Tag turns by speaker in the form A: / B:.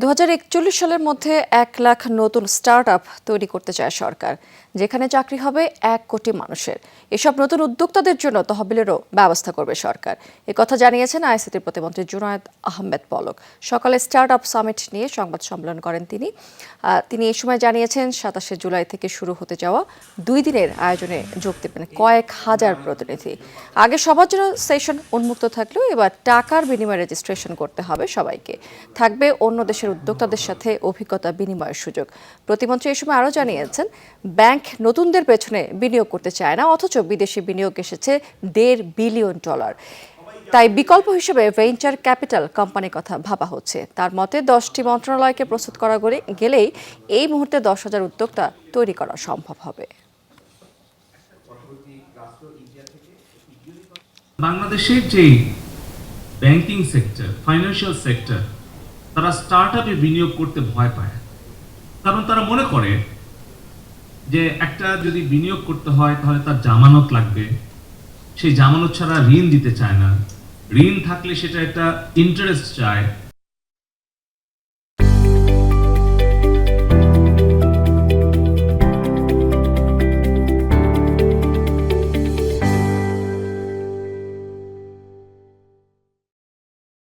A: দু হাজার একচল্লিশ সালের মধ্যে এক লাখ নতুন স্টার্ট আপ তৈরি করতে চায় সরকার, যেখানে চাকরি হবে এক কোটি মানুষের। এসব নতুন উদ্যোক্তাদের জন্য তহবিলেরও ব্যবস্থা করবে সরকার। কথা জানিয়েছেন আইসিটির প্রতিমন্ত্রী জুনায়েদ আহমেদ পলক। সকালে স্টার্ট আপ সামিট নিয়ে সংবাদ সম্মেলন করেন তিনি। তিনি এই সময় জানিয়েছেন, সাতাশে জুলাই থেকে শুরু হতে যাওয়া দুই দিনের আয়োজনে যোগ দেবেন কয়েক হাজার প্রতিনিধি। আগে সবার জন্য সেশন উন্মুক্ত থাকলেও এবার টাকার বিনিময়ে রেজিস্ট্রেশন করতে হবে সবাইকে। থাকবে অন্য দেশের উদ্যোক্তাদের সাথে অভিজ্ঞতা বিনিময়ের সুযোগ। প্রতিমন্ত্রী এই সময় আরও জানিয়েছেন, ব্যাংক নতুনদের পেছনে বিনিয়োগ করতে চায় না, অথচ বিদেশি বিনিয়োগ এসেছে দেড় বিলিয়ন ডলার। তাই বিকল্প হিসেবে ভেঞ্চার ক্যাপিটাল কোম্পানির কথা ভাবা হচ্ছে। তার মতে, দশটি মন্ত্রণালয়কে প্রস্তুত করা গেলেই এই মুহূর্তে দশ হাজার উদ্যোক্তা তৈরি করা সম্ভব হবে।
B: বাংলাদেশের যে ব্যাংকিং সেক্টর ফাইন্যান্সিয়াল সেক্টর তারা স্টার্ট আপে বিনিয়োগ করতে ভয় পায়। কারণ তারা মনে করে যে একটা যদি বিনিয়োগ করতে হয়, তাহলে তার জামানত লাগবে। সেই জামানত ছাড়া ঋণ দিতে চায় না। ঋণ থাকলে সেটা একটা ইন্টারেস্ট চায়।